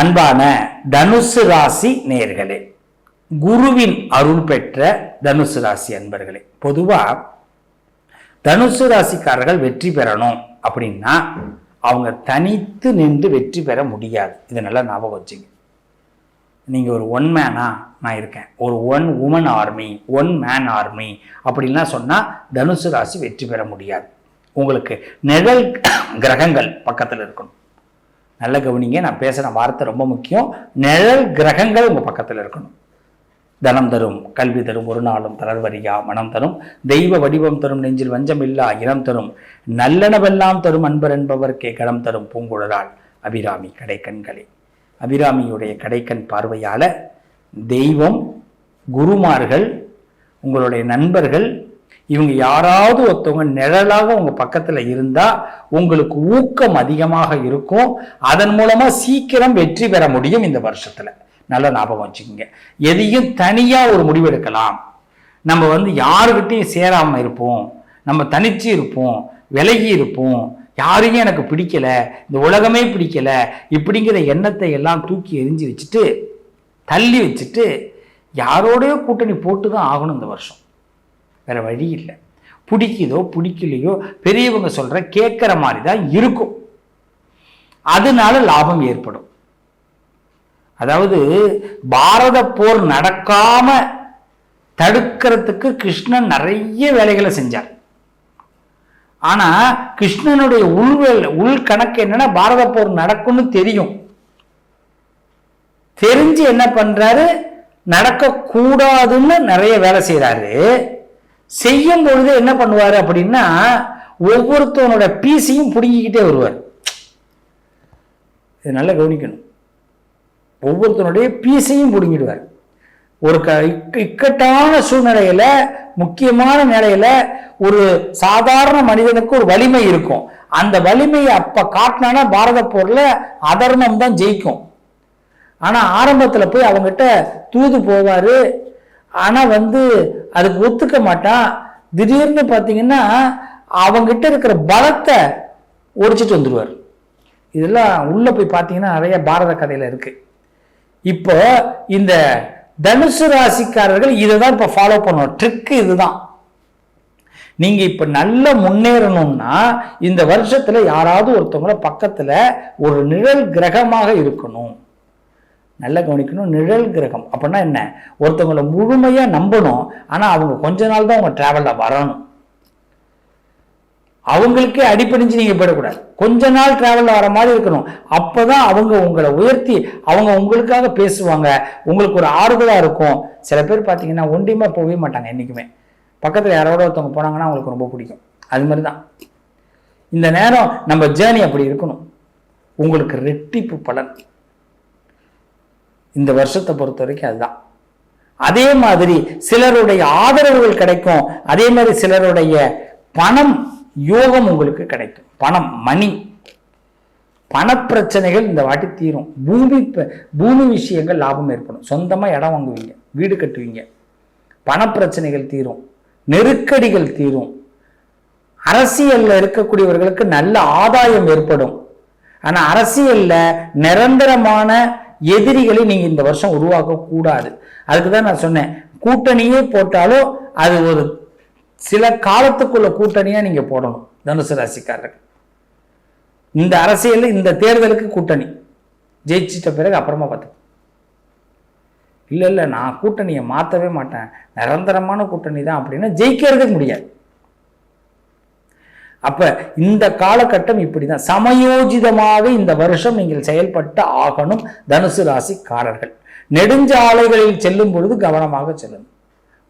அன்பான தனுசு ராசி நேர்களே குருவின் அருள் பெற்ற தனுசு ராசி அன்பர்களே பொதுவா தனுசு ராசிக்காரர்கள் வெற்றி பெறணும் அப்படின்னா அவங்க தனித்து நின்று வெற்றி பெற முடியாது. இதை நல்லா ஞாபகம் வச்சுங்க. நீங்கள் ஒரு ஒன் மேனா நான் இருக்கேன். ஒரு one woman army one man army அப்படின்லாம் சொன்னால் தனுசு ராசி வெற்றி பெற முடியாது. உங்களுக்கு நிழல் கிரகங்கள் பக்கத்தில் இருக்கணும். நல்ல கவனிங்க. நான் பேசுகிற வார்த்தை ரொம்ப முக்கியம். நிழல் கிரகங்கள் உங்கள் பக்கத்தில் இருக்கணும். தனம் தரும் கல்வி தரும் ஒரு நாளும் தளர்வரியா மனம் தரும். தெய்வ வடிவம் தரும் நெஞ்சில் வஞ்சம் இல்லா இனம் தரும். நல்லனவெல்லாம் தரும் அன்பர் என்பவர்க்கே கடம் தரும் பூங்குழலால். அபிராமி கடைக்கண்களே. அபிராமியுடைய கடைக்கண் பார்வையால் தெய்வம் குருமார்கள் உங்களுடைய நண்பர்கள் இவங்க யாராவது ஒருத்தவங்க நிழலாக உங்க பக்கத்துல இருந்தா உங்களுக்கு ஊக்கம் அதிகமாக இருக்கும். அதன் மூலமா சீக்கிரம் வெற்றி பெற முடியும் இந்த வருஷத்துல. நல்ல ஞாபகம் வச்சுக்கோங்க. எதையும் தனியா ஒரு முடிவு எடுக்கலாம் நம்ம வந்து யாருக்கிட்டையும் சேராம இருப்போம். நம்ம தனிச்சு இருப்போம். விலகி இருப்போம். யாரையும் எனக்கு பிடிக்கல. இந்த உலகமே பிடிக்கல. இப்படிங்கிற எண்ணத்தை எல்லாம் தூக்கி எரிஞ்சு வச்சுட்டு தள்ளி வச்சுட்டு யாரோடய கூட்டணி போட்டு தான் ஆகணும் இந்த வருஷம். வேற வழி இல்லை. பிடிக்குதோ பிடிக்கலையோ பெரியவங்க சொல்கிற கேட்குற மாதிரி தான் இருக்கும். அதனால லாபம் ஏற்படும். அதாவது பாரத போர் நடக்காம தடுக்கிறதுக்கு கிருஷ்ணன் நிறைய வேலைகளை செஞ்சார். ஆனால் கிருஷ்ணனுடைய உள்வேல் உள் கணக்கு என்னன்னா பாரத போர் நடக்கும்னு தெரியும். தெரிஞ்சு என்ன பண்றாரு? நடக்கக்கூடாதுன்னு நிறைய வேலை செய்கிறாரு செய்யும் பொழுது என்ன பண்ணுவார் அப்படின்னா ஒவ்வொருத்தவனோட பீஸையும் பிடுங்கிக்கிட்டே வருவார். இது நல்லா கவனிக்கணும். ஒவ்வொருத்தனுடைய பீஸையும் பிடுங்கிடுவார். ஒரு க இக்க- இக்கட்டான சூழ்நிலையில் முக்கியமான நிலையில் ஒரு சாதாரண மனிதனுக்கு ஒரு வலிமை இருக்கும். அந்த வலிமையை அப்போ காட்டினானா பாரத போரில் அதர்மம் தான் ஜெயிக்கும். ஆனால் ஆரம்பத்தில் போய் அவங்ககிட்ட தூது போவார் ஆனால் வந்து அதுக்கு ஒத்துக்க மாட்டான். திடீர்னு பார்த்தீங்கன்னா அவங்கிட்ட இருக்கிற பலத்தை ஒடிச்சிட்டு வந்துடுவார் இதெல்லாம் உள்ள போய் பார்த்தீங்கன்னா நிறைய பாரத கதையில இருக்கு. இப்போ இந்த தனுசு ராசிக்காரர்கள் இதை தான் இப்போ ஃபாலோ பண்ணணும். ட்ரிக்கு இதுதான். நீங்க இப்ப நல்ல முன்னேறணும்னா இந்த வருஷத்துல யாராவது ஒருத்தவங்கள பக்கத்துல ஒரு நிழல் கிரகமாக இருக்கணும். நல்லா கவனிக்கணும். நிழல் கிரகம். அப்படின்னா என்ன? ஒருத்தவங்கள முழுமையாக நம்பணும். ஆனால் அவங்க கொஞ்ச நாள் தான் அவங்க ட்ராவலில் வரணும். அவங்களுக்கே அடிப்பணிஞ்சு நீங்கள் போயிடக்கூடாது. கொஞ்ச நாள் ட்ராவலில் வர மாதிரி இருக்கணும். அப்போ தான் அவங்க உங்களை உயர்த்தி அவங்க உங்களுக்காக பேசுவாங்க. உங்களுக்கு ஒரு ஆறுதலாக இருக்கும். சில பேர் பார்த்தீங்கன்னா ஒண்டியமா போகவே மாட்டாங்க என்றைக்குமே பக்கத்தில் யாரோட ஒருத்தவங்க போனாங்கன்னா அவங்களுக்கு ரொம்ப பிடிக்கும். அது மாதிரி தான் இந்த நேரம் நம்ம ஜேர்னி அப்படி இருக்கணும். உங்களுக்கு ரெட்டிப்பு பலன். இந்த வருஷத்தை பொறுத்த வரைக்கும் அதுதான். அதே மாதிரி சிலருடைய ஆதரவுகள் கிடைக்கும். அதே மாதிரி சிலருடைய பணம் யோகம் உங்களுக்கு கிடைக்கும். பணம் மணி பணப்பிரச்சனைகள் இந்த வாட்டி தீரும். பூமி பூமி விஷயங்கள் லாபம் ஏற்படும். சொந்தமாக இடம் வாங்குவீங்க வீடு கட்டுவீங்க. பணப்பிரச்சனைகள் தீரும். நெருக்கடிகள் தீரும். அரசியலில் இருக்கக்கூடியவர்களுக்கு நல்ல ஆதாயம் ஏற்படும். ஆனால் அரசியலில் நிரந்தரமான எதிரிகளை நீங்கள் இந்த வருஷம் உருவாக்க கூடாது அதுக்கு தான் நான் சொன்னேன். கூட்டணியே போட்டாலும் அது ஒரு சில காலத்துக்குள்ள கூட்டணியாக நீங்கள் போடணும். தனுசு ராசிக்காரர்கள். இந்த அரசியல் இந்த தேர்தலுக்கு கூட்டணி. ஜெயிச்சிட்ட பிறகு அப்புறமா பார்த்து இல்லை இல்லை நான் கூட்டணியை மாற்றவே மாட்டேன். நிரந்தரமான கூட்டணி தான் அப்படின்னா ஜெயிக்கிறதுக்கு முடியாது. அப்ப இந்த காலகட்டம் இப்படிதான். சமயோஜிதமாக இந்த வருஷம் நீங்கள் செயல்பட்டு ஆகணும் தனுசு ராசிக்காரர்கள். நெடுஞ்சாலைகளில் செல்லும் பொழுது கவனமாக செல்லணும்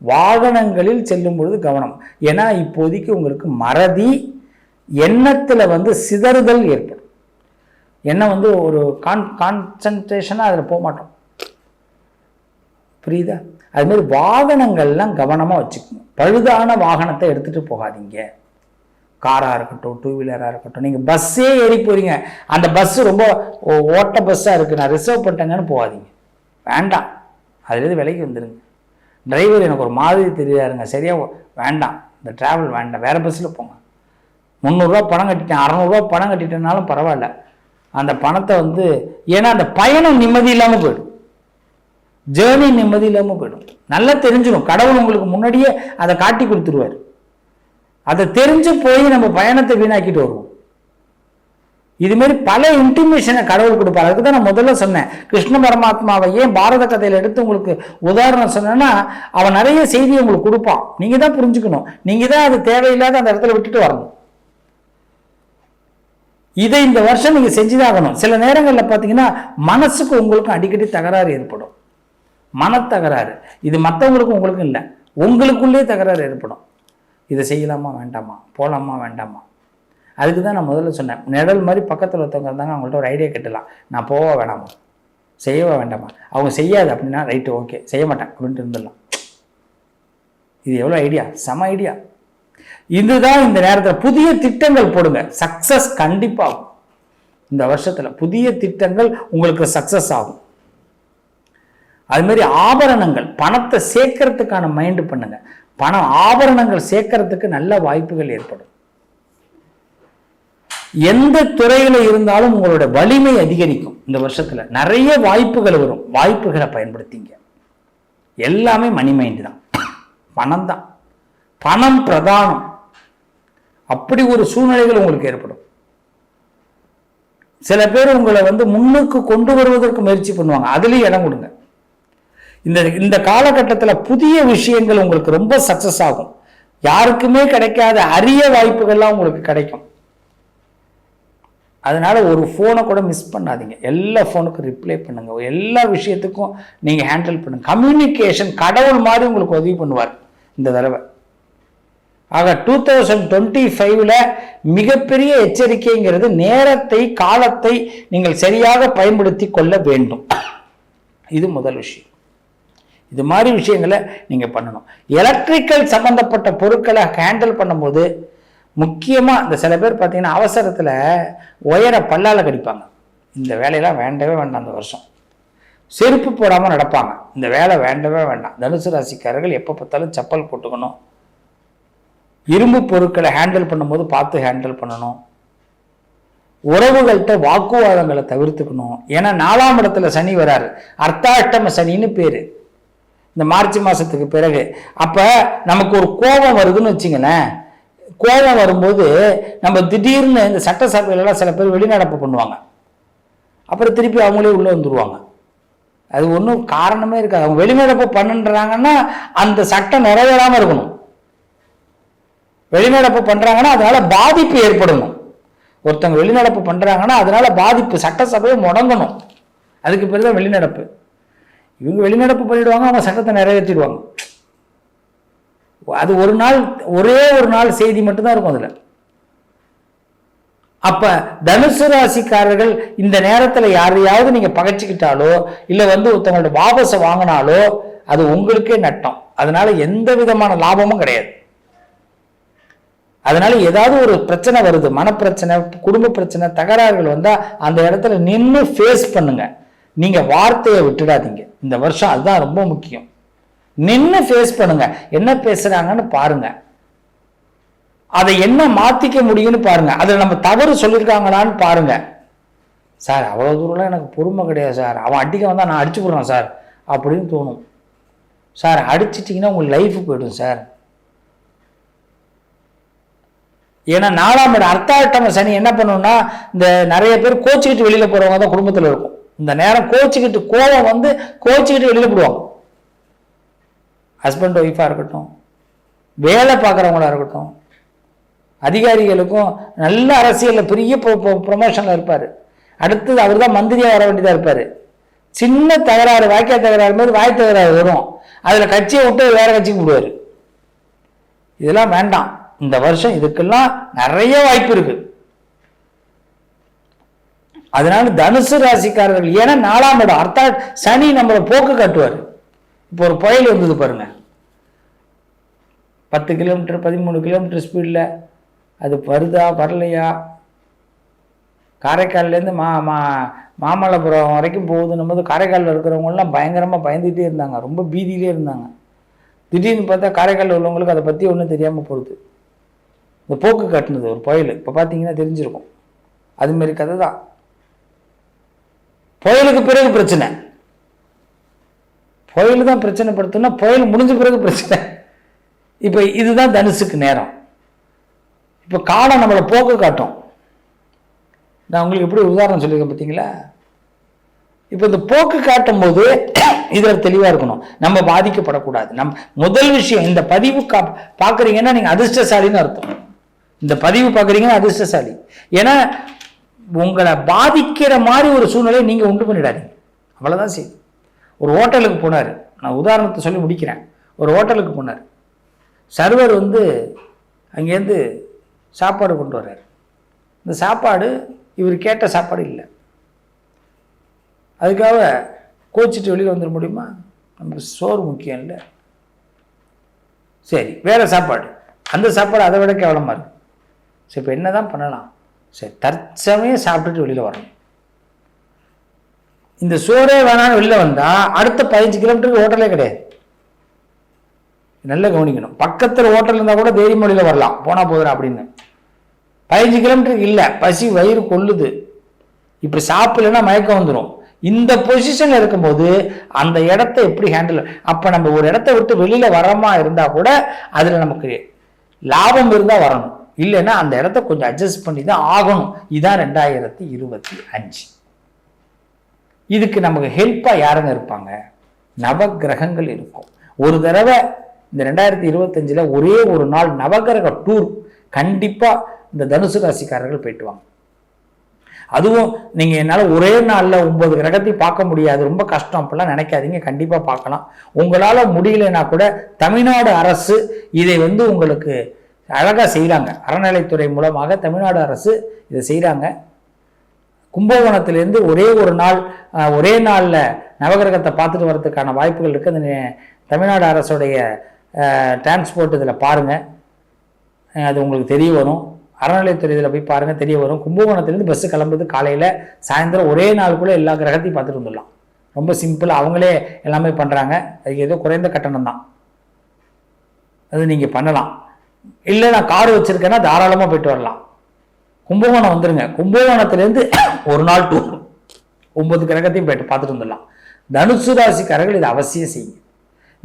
வாகனங்களில் செல்லும் பொழுது கவனம். ஏன்னா இப்போதைக்கு உங்களுக்கு மறதி எண்ணத்துல வந்து சிதறுதல் ஏற்படும். எண்ணம் வந்து ஒரு கான் கான்சன்ட்ரேஷனாக அதில் போக மாட்டோம். புரியுதா? அது மாதிரி வாகனங்கள்லாம் கவனமாக வச்சுக்கணும். பழுதான வாகனத்தை எடுத்துட்டு போகாதீங்க. காராக இருக்கட்டும் டூ வீலராக இருக்கட்டும் நீங்கள் பஸ்ஸே ஏறி போகிறீங்க அந்த பஸ்ஸு ரொம்ப ஓ- ஓட்ட பஸ்ஸாக இருக்குது நான் ரிசர்வ் பண்ணிட்டேங்கன்னு போகாதீங்க. வேண்டாம். அதுலேருந்து விலைக்கு வந்துடுங்க டிரைவர் எனக்கு ஒரு மாதிரி தெரியாருங்க சரியா? வேண்டாம். இந்த ட்ராவல் வேண்டாம். வேறு பஸ்ஸில் போங்க. முந்நூறுரூவா பணம் கட்டிட்டேன். அறநூறுவா பணம் கட்டிட்டேனாலும் பரவாயில்ல. அந்த பணத்தை வந்து ஏன்னா அந்த பயணம் நிம்மதி இல்லாமல் போயிடும். ஜேர்னி நிம்மதி இல்லாமல் போயிடும். நல்லா தெரிஞ்சிடும் கடவுள் உங்களுக்கு முன்னாடியே அதை காட்டி கொடுத்துருவார். அதை தெரிஞ்சு போய் நம்ம பயணத்தை வீணாக்கிட்டு வருவோம். இதுமாரி பல இன்டிமேஷனை கடவுள் கொடுப்பார். அதுக்கு தான் நான் முதல்ல சொன்னேன். கிருஷ்ண பரமாத்மாவை ஏன் பாரத கதையில் எடுத்து உங்களுக்கு உதாரணம் சொன்னேன்னா அவன் நிறைய செய்தியை உங்களுக்கு கொடுப்பான். நீங்கள் தான் புரிஞ்சுக்கணும். நீங்கள் தான் அது தேவையில்லாத அந்த இடத்துல விட்டுட்டு வரணும். இதை இந்த வருஷம் நீங்கள் செஞ்சுதாகணும் சில நேரங்களில் பார்த்தீங்கன்னா மனசுக்கு உங்களுக்கும் அடிக்கடி தகராறு ஏற்படும். மனத்தகராறு. இது மற்றவங்களுக்கும் உங்களுக்கும் இல்லை. உங்களுக்குள்ளே தகராறு ஏற்படும். இதை செய்யலாமா வேண்டாமா? போகலாமா வேண்டாமா? அதுக்கு தான் நான் முதல்ல சொன்னேன். நிழல் மாதிரி பக்கத்தில் ஒருத்தவங்க இருந்தாங்க அவங்கள்ட்ட ஒரு ஐடியா கேட்டலாம் நான் போக வேணாமா? செய்யவே வேண்டாமா? அவங்க செய்யாது அப்படின்னா ரைட்டு ஓகே செய்ய மாட்டேன் அப்படின்ட்டு இருந்துடலாம். இது எவ்வளோ ஐடியா செம ஐடியா இதுதான் இந்த நேரத்தில் புதிய திட்டங்கள் போடுங்க. சக்ஸஸ் கண்டிப்பாகும் இந்த வருஷத்தில் புதிய திட்டங்கள் உங்களுக்கு சக்ஸஸ் ஆகும். அது மாதிரி ஆபரணங்கள் பணத்தை சேர்க்கறதுக்கான மைண்டு பண்ணுங்க. பணம் ஆபரணங்கள் சேர்க்கறதுக்கு நல்ல வாய்ப்புகள் ஏற்படும். எந்த துறையில இருந்தாலும் உங்களோட வலிமை அதிகரிக்கும் இந்த வருஷத்துல. நிறைய வாய்ப்புகள் வரும். வாய்ப்புகளை பயன்படுத்திங்க. எல்லாமே மணி மைண்டு தான். பணம் தான். பணம் பிரதானம். அப்படி ஒரு சூழ்நிலைகள் உங்களுக்கு ஏற்படும். சில பேர் உங்களை வந்து முன்னுக்கு கொண்டு வருவதற்கு முயற்சி பண்ணுவாங்க. அதுலேயும் இடம் கொடுங்க. இந்த இந்த காலகட்டத்தில் புதிய விஷயங்கள் உங்களுக்கு ரொம்ப சக்ஸஸ் ஆகும். யாருக்குமே கிடைக்காத அரிய வாய்ப்புகள்லாம் உங்களுக்கு கிடைக்கும். அதனால ஒரு ஃபோனை கூட மிஸ் பண்ணாதீங்க. எல்லா ஃபோனுக்கும் ரிப்ளை பண்ணுங்க. எல்லா விஷயத்துக்கும் நீங்கள் ஹேண்டில் பண்ணுங்க. கம்யூனிகேஷன் கடவுள் மாதிரி உங்களுக்கு உதவி பண்ணுவார் இந்த தடவை. ஆக டூ தௌசண்ட் டுவெண்ட்டி ஃபைவ்ல மிகப்பெரிய எச்சரிக்கைங்கிறது நேரத்தை காலத்தை நீங்கள் சரியாக பயன்படுத்தி கொள்ள வேண்டும். இது முதல் விஷயம். இது மாதிரி விஷயங்களை நீங்கள் பண்ணணும். எலக்ட்ரிக்கல் சம்மந்தப்பட்ட பொருட்களை ஹேண்டில் பண்ணும்போது முக்கியமாக இந்த சில பேர் பார்த்தீங்கன்னா அவசரத்தில் ஒயரை பல்லால் கடிப்பாங்க. இந்த வேலையெல்லாம் வேண்டவே வேண்டாம் அந்த வருஷம். செருப்பு போடாமல் நடப்பாங்க. இந்த வேலை வேண்டவே வேண்டாம். தனுசு ராசிக்காரர்கள் எப்போ பார்த்தாலும் செப்பல் போட்டுக்கணும். இரும்பு பொருட்களை ஹேண்டில் பண்ணும்போது பார்த்து ஹேண்டில் பண்ணணும். உறவுகள்கிட்ட வாக்குவாதங்களை தவிர்த்துக்கணும். ஏன்னா நாலாம் இடத்துல சனி வராரு. அர்த்தாஷ்டம சனின்னு பேர். இந்த மார்ச் மாதத்துக்கு பிறகு. அப்போ நமக்கு ஒரு கோபம் வருதுன்னு வச்சுங்களேன் கோபம் வரும்போது நம்ம திடீர்னு இந்த சட்டசபையிலலாம் சில பேர் வெளிநடப்பு பண்ணுவாங்க. அப்புறம் திருப்பி அவங்களே உள்ளே வந்துடுவாங்க அது ஒன்றும் காரணமே இருக்காது. அவங்க வெளிநடப்பு பண்ணுன்றாங்கன்னா அந்த சட்டம் நிறைவேறாமல் இருக்கணும். வெளிநடப்பு பண்ணுறாங்கன்னா அதனால் பாதிப்பு ஏற்படணும். ஒருத்தவங்க வெளிநடப்பு பண்ணுறாங்கன்னா அதனால் பாதிப்பு சட்டசபையை முடங்கணும். அதுக்கு பேர் தான் வெளிநடப்பு. இவங்க வெளிநடப்பு பண்ணிடுவாங்க அவங்க சட்டத்தை நிறைவேற்றிடுவாங்க. அது ஒரு நாள் ஒரே ஒரு நாள் செய்தி மட்டும்தான் இருக்கும் அதில். அப்ப தனுசு ராசிக்காரர்கள் இந்த நேரத்தில் யாரையாவது நீங்க பகைச்சிக்கிட்டாலோ இல்லை வந்து ஒருத்தவங்களோட வாபஸை வாங்கினாலோ அது உங்களுக்கே நட்டம். அதனால எந்த விதமான லாபமும் கிடையாது. அதனால ஏதாவது ஒரு பிரச்சனை வருது மனப்பிரச்சனை குடும்ப பிரச்சனை தகராறுகள் வந்தால் அந்த இடத்துல நின்று ஃபேஸ் பண்ணுங்க. நீங்க வார்த்தையை விட்டுடாதீங்க. இந்த வருஷம் அதுதான் ரொம்ப முக்கியம். நின்று ஃபேஸ் பண்ணுங்க. என்ன பேசுறாங்கன்னு பாருங்க. அதை என்ன மாத்திக்க முடியும்னு பாருங்க. அதில் நம்ம தவறு சொல்லியிருக்காங்களான்னு பாருங்க. சார் அவ்வளோ தூரம்லாம் எனக்கு பொறுமை கிடையாது சார். அவன் அடிக்க வந்தால் நான் அடிச்சு போடுறான் சார். அப்படின்னு தோணும். சார் அடிச்சிட்டிங்கன்னா உங்கள் லைஃப் போயிடும் சார். ஏன்னா நாலாம் இடம் அர்த்தாட்டம சனி என்ன பண்ணுன்னா இந்த நிறைய பேர் கோச்சிக்கிட்டு வெளியில் போகிறவங்க தான் குடும்பத்தில் இருக்கும். இந்த நேரம் கோச்சிக்கிட்டு கோபம் வந்து கோச்சிக்கிட்டு வெளியில் போடுவாங்க ஹஸ்பண்ட் ஒய்ஃபாக இருக்கட்டும் வேலை பார்க்குறவங்களா இருக்கட்டும் அதிகாரிகளுக்கும் நல்ல அரசியலில் பெரிய ப்ரொமோஷனில் இருப்பார். அடுத்தது அவர் தான் மந்திரியாக வர வேண்டியதாக இருப்பார். சின்ன தகராறு வாக்கிய தகராறு மாதிரி வாய் தகராறு வரும். அதில் கட்சியை விட்டு வேற கட்சிக்கு விடுவார் இதெல்லாம் வேண்டாம். இந்த வருஷம் இதுக்கெல்லாம் நிறைய வாய்ப்பு இருக்குது அதனால தனுசு ராசிக்காரர்கள் ஏன்னா நாலாம் இடம் அர்த்தாத் சனி நம்மளை போக்கு காட்டுவார். இப்போ ஒரு புயல் வந்தது பாருங்க. பத்து கிலோமீட்டர் பதிமூணு கிலோமீட்டர் ஸ்பீடில் அது வருதா வரலையா? காரைக்கால்லேருந்து மா மா மாமல்லபுரம் வரைக்கும் போகுதுன்னும் போது காரைக்காலில் இருக்கிறவங்களாம் பயங்கரமாக பயந்துகிட்டே இருந்தாங்க. ரொம்ப பீதியிலே இருந்தாங்க. திடீர்னு பார்த்தா காரைக்காலில் உள்ளவங்களுக்கு அதை பற்றி ஒன்றும் தெரியாமல் போகுது. இந்த போக்கு கட்டினது ஒரு புயல். இப்போ பார்த்தீங்கன்னா தெரிஞ்சிருக்கும். அதுமாரி கதை தான். புயலுக்கு பிறகு பிரச்சனை. புயல் தான் பிரச்சனை படுத்தோம்னா புயல் முடிஞ்ச பிறகு பிரச்சனை. இப்போ இதுதான் தனுசுக்கு நேரம். இப்போ காலம் நம்மளை போக்கு காட்டும். நான் உங்களுக்கு எப்படி உதாரணம் சொல்லியிருக்கேன் பார்த்தீங்களா இப்போ இந்த போக்கு காட்டும் போது இதில் தெளிவாக இருக்கணும். நம்ம பாதிக்கப்படக்கூடாது. நம் முதல் விஷயம் இந்த பதிவு கா பார்க்குறீங்கன்னா நீங்கள் அதிர்ஷ்டசாலின்னு அர்த்தம். இந்த பதிவு பார்க்குறீங்கன்னா அதிர்ஷ்டசாலி. ஏன்னா உங்களை பாதிக்கிற மாதிரி ஒரு சூழ்நிலையை நீங்கள் உண்டு பண்ணிடாதீங்க. அவ்வளோதான் செய்யுது ஒரு ஹோட்டலுக்கு போனார். நான் உதாரணத்தை சொல்லி முடிக்கிறேன். ஒரு ஹோட்டலுக்கு போனார். சர்வர் வந்து அங்கேருந்து சாப்பாடு கொண்டு வர்றார். இந்த சாப்பாடு இவர் கேட்ட சாப்பாடு இல்லை. அதுக்காக கோச்சிட்டு வெளியில் வந்துட முடியுமா? நம்ம சோறு முக்கியம் இல்லை. சரி வேறு சாப்பாடு. அந்த சாப்பாடு அதை விட கேவலமாக இருக்கு. சரி இப்போ என்ன தான் பண்ணலாம்? சரி தற்சமயம் சாப்பிட்டுட்டு வெளியில் வரணும். இந்த சோறே வேணான்னு வெளியில் வந்தால் அடுத்த பதினஞ்சு கிலோமீட்டருக்கு ஹோட்டலே கிடையாது. நல்லா கவனிக்கணும். பக்கத்தில் ஹோட்டல் இருந்தால் கூட தைரிய மொழியில் வரலாம். போனால் போதும் அப்படின்னு. பதினஞ்சு கிலோமீட்டருக்கு இல்லை. பசி வயிறு கொள்ளுது. இப்போ சாப்பிடலன்னா மயக்கம் வந்துடும் இந்த பொசிஷனில் இருக்கும்போது அந்த இடத்த எப்படி ஹேண்டில் அப்போ நம்ம ஒரு இடத்த விட்டு வெளியில் வரமா இருந்தால் கூட அதில் நமக்கு லாபம் இருந்தால் வரணும். இல்லைன்னா அந்த இடத்த கொஞ்சம் அட்ஜஸ்ட் பண்ணி தான் ஆகணும். இதுதான் ரெண்டாயிரத்தி இருபத்தி அஞ்சு. இதுக்கு நமக்கு ஹெல்ப்பாக யாருங்க இருப்பாங்க? நவக்கிரகங்கள் இருக்கும். ஒரு தடவை இந்த ரெண்டாயிரத்தி இருபத்தஞ்சில் ஒரே ஒரு நாள் நவகிரக டூர் கண்டிப்பாக இந்த தனுசு ராசிக்காரர்கள் போயிட்டு வாங்க. அதுவும் நீங்கள் என்னால் ஒரே நாளில் ஒன்பது கிரகத்தையும் பார்க்க முடியாது. ரொம்ப கஷ்டம். அப்படிலாம் நினைக்காதீங்க. கண்டிப்பாக பார்க்கலாம். உங்களால் முடியலன்னா கூட தமிழ்நாடு அரசு இதை வந்து உங்களுக்கு அழகாக செய்கிறாங்க அறநிலைத்துறை மூலமாக தமிழ்நாடு அரசு இதை செய்கிறாங்க கும்பகோணத்திலேருந்து ஒரே ஒரு நாள் ஒரே நாளில் நவகிரகத்தை பார்த்துட்டு வரதுக்கான வாய்ப்புகள் இருக்குது அந்த தமிழ்நாடு அரசுடைய டிரான்ஸ்போர்ட் இதில் பாருங்கள் அது உங்களுக்கு தெரிய வரும். அறநிலைத்துறை இதில் போய் பாருங்கள் தெரிய வரும். கும்பகோணத்துலேருந்து பஸ்ஸு கிளம்புறது காலையில் சாயந்தரம் ஒரே நாளுக்குள்ளே எல்லா கிரகத்தையும் பார்த்துட்டு வந்துடலாம். ரொம்ப சிம்பிள் அவங்களே எல்லாமே பண்ணுறாங்க அதுக்கு ஏதோ குறைந்த கட்டணம் தான். அது நீங்கள் பண்ணலாம். இல்லை நான் கார் வச்சுருக்கேன்னா தாராளமாக போயிட்டு வரலாம். கும்பகோணம் வந்துடுங்க கும்பகோணத்துலேருந்து ஒரு நாள் டூர் ஒம்பது கிரகத்தையும் போயிட்டு பார்த்துட்டு வந்துடலாம். தனுசு ராசிக்காரர்கள் இதை அவசியம் செய்யுங்க.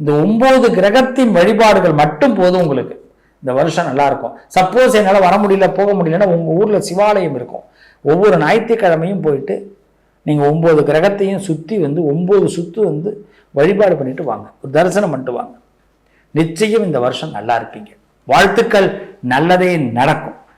இந்த ஒம்பது கிரகத்தின் வழிபாடுகள் மட்டும் போதும் உங்களுக்கு. இந்த வருஷம் நல்லா இருக்கும். சப்போஸ் என்னால் வர முடியல போக முடியலன்னா உங்கள் ஊரில் சிவாலயம் இருக்கும். ஒவ்வொரு ஞாயிற்றுக்கிழமையும் போயிட்டு நீங்கள் ஒம்பது கிரகத்தையும் சுற்றி வந்து ஒம்பது சுற்று வந்து வழிபாடு பண்ணிட்டு வாங்க. ஒரு தரிசனம் பண்ணிட்டு வாங்க. நிச்சயம் இந்த வருஷம் நல்லா இருப்பீங்க. வாழ்த்துக்கள் நல்லதே நடக்கும்.